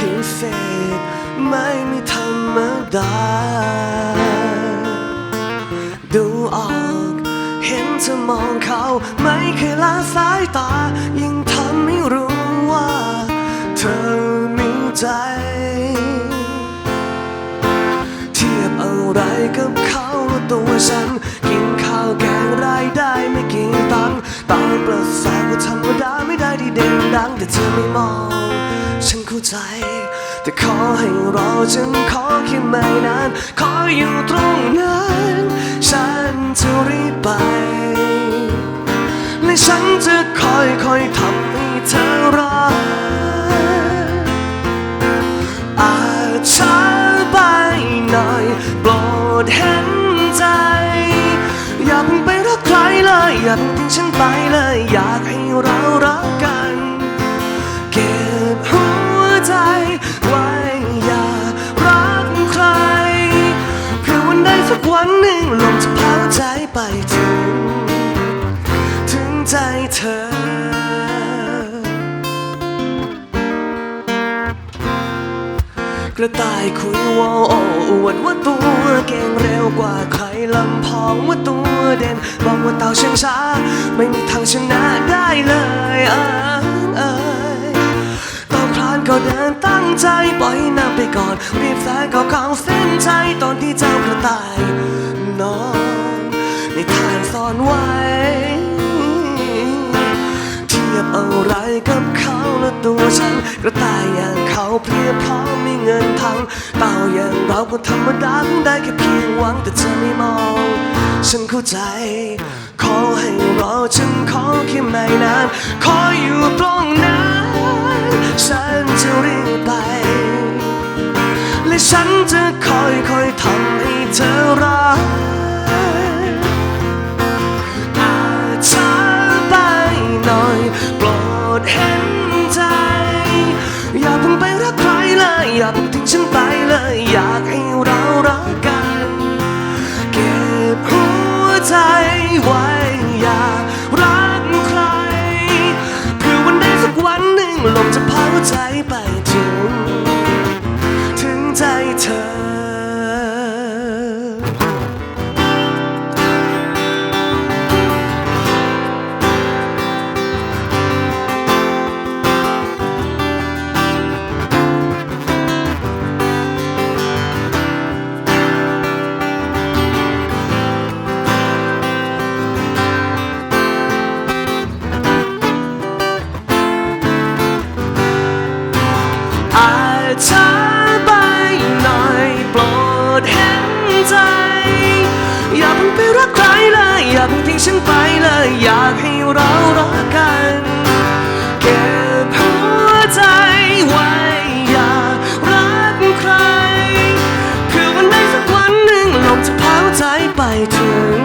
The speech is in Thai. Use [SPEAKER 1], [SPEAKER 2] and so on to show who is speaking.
[SPEAKER 1] พิเศษ ไม่มีธรรมดา ดูออกเห็นเธอมองเขา ไม่เคยละสายตา ยิ่งทำให้รู้ว่า เธอมีใจ เทียบอะไรกับเขาตัวฉัน กินข้าวแกงรายได้ไม่กี่ตังค์ตามประสาธรรมดาไม่ได้ที่เด่นดัง แต่เธอไม่มอง ใจ แต่ขอให้เรอฉันขอแค่ไม่นาน ขออยู่ตรงนั้น ฉันจะรีบไป และฉันจะคอยคอยทำให้เธอรักอาจช้าไปหน่อยโปรดเห็นใจ อย่าเพิ่งไปรักใครเลย อย่าเพิ่งทิ้งฉันไปเลย อยากให้เรารัก สักวันหนึ่งลมจะพาใจไปถึง ถึงใจเธอ กระต่ายคุยวอโออวดว่าตัวเก่งเร็วกว่าใครลำพองว่าตัวเด่นบอกว่าเต่าเชื่องช้า ไม่มีทางชนะได้เลยอ้ย ใจปล่อยน้ำไปก่อนรีบแซงเขาข้าเส้นใจตอนที่เจ้ากระต่ายนอนในทานซ่อนไว้ เทียบอะไรกับเขาและตัวฉัน กระต่ายอย่างเขาเพียบพร้อมมีเงินทางเต่าอย่างเราก็ธรรมดาได้แค่เพียงหวังแต่เธอไม่มอง ฉันเข้าใจ ขอให้รอฉันขอแค่ไม่นานขออยู่ตรงนั้น ฉันจะรีบไป และฉันจะคอยคอยทำให้เธอรักอาจช้าไปหน่อยโปรดเห็นใจ อย่าเพิ่งไปรักใครเลย อย่าเพิ่งทิ้งฉันไปเลย อยากให้ ใจไปถึง ถึงใจเธอ อาจช้าไปหน่อยโปรดเห็นใจ อย่าเพิ่งไปรักใครเลย อย่าเพิ่งทิ้งฉันไปเลย อยากให้เรารักกันเก็บหัวใจไว้อย่ารักใคร คือวันใดสักวันหนึ่งลมจะพาใจไปถึง